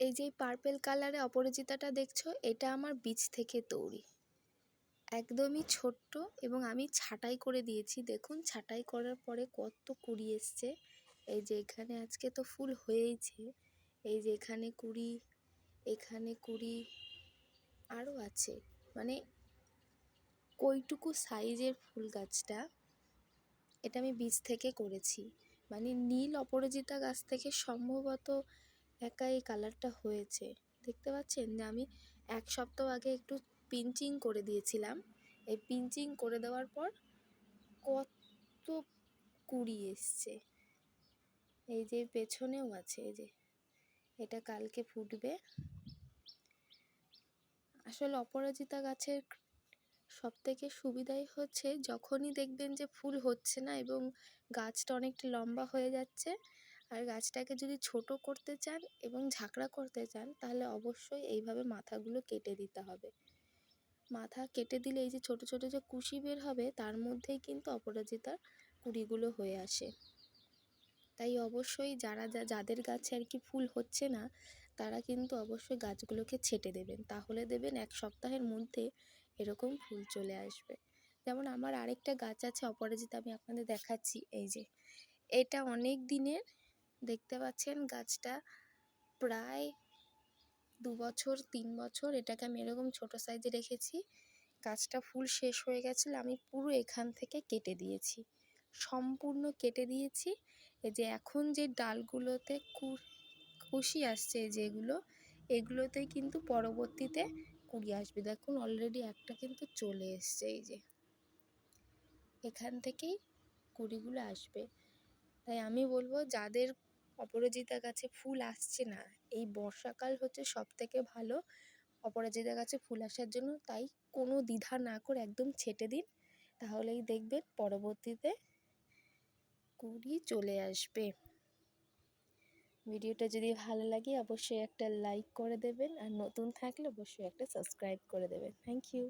এই যে পার্পেল কালারে অপরাজিতাটা দেখছ, এটা আমার বীজ থেকে তৈরি। একদমই ছোট্ট এবং আমি ছাঁটাই করে দিয়েছি। দেখুন, ছাটাই করার পরে কত কুড়ি এসছে। এই যে এখানে আজকে তো ফুল হয়েইছে। এই যে এখানে কুড়ি এখানে কুড়ি আরও আছে। মানে কইটুকু সাইজের ফুল গাছটা এটা আমি বীজ থেকে করেছি। মানে নীল অপরাজিতা গাছ থেকে সম্ভবত একা এই কালারটা হয়েছে। দেখতে পাচ্ছেন যে আমি এক সপ্তাহ আগে একটু পিঞ্চিং করে দিয়েছিলাম। এই পিঞ্চিং করে দেওয়ার পর কত কুড়ি এসছে। এই যে পেছনেও আছে, এই যে এটা কালকে ফুটবে। আসলে অপরাজিতা গাছের সব থেকে সুবিধাই হচ্ছে, যখনই দেখবেন যে ফুল হচ্ছে না এবং গাছটা অনেকটা লম্বা হয়ে যাচ্ছে আর গাছটাকে যদি ছোট করতে চান এবং ঝাঁকড়া করতে চান, তাহলে অবশ্যই এইভাবে মাথাগুলো কেটে দিতে হবে। মাথা কেটে দিলে এই যে ছোট ছোট যে কুশি বের হবে, তার মধ্যেই কিন্তু অপরাজিতার কুড়িগুলো হয়ে আসে। তাই অবশ্যই যারা, যা, যাদের গাছে আর কি ফুল হচ্ছে না, তারা কিন্তু অবশ্যই গাছগুলোকে ছেটে দেবেন। তাহলে দেবেন এক সপ্তাহের মধ্যে এরকম ফুল চলে আসবে। যেমন আমার আরেকটা গাছ আছে, অপরাজিতা, আমি আপনাদের দেখাচ্ছি। এই যে, এটা অনেক দিনের দেখতে পাচ্ছেন গাছটা প্রায় দু বছর, তিন বছর, এটাকে আমি এরকম ছোটো সাইজে রেখেছি। গাছটা ফুল শেষ হয়ে গেছিল, আমি পুরো এখান থেকে কেটে দিয়েছি। সম্পূর্ণ কেটে দিয়েছি। এই যে এখন যে ডালগুলোতে কুশি আসছে যেগুলো এগুলোতেই কিন্তু পরবর্তীতে কুড়ি আসবে। দেখুন অলরেডি একটা কিন্তু চলে এসছে এই যে। এখান থেকেই কুড়িগুলো আসবে। তাই আমি বলব, যাদের অপরাজিতা গাছে ফুল আসছে না। এই বর্ষাকাল হচ্ছে সব থেকে ভালো। অপরাজিতা গাছে ফুল আসার জন্য তাই কোনো দ্বিধা না করে একদম ছেটে দিন। তাহলেই দেখবেন পরবর্তীতে কুড়ি চলে আসবে। ভিডিওটা যদি ভালো লাগে অবশ্যই একটা লাইক করে দেবেন। আর নতুন থাকলে অবশ্যই একটা সাবস্ক্রাইব করে দেবেন। Thank you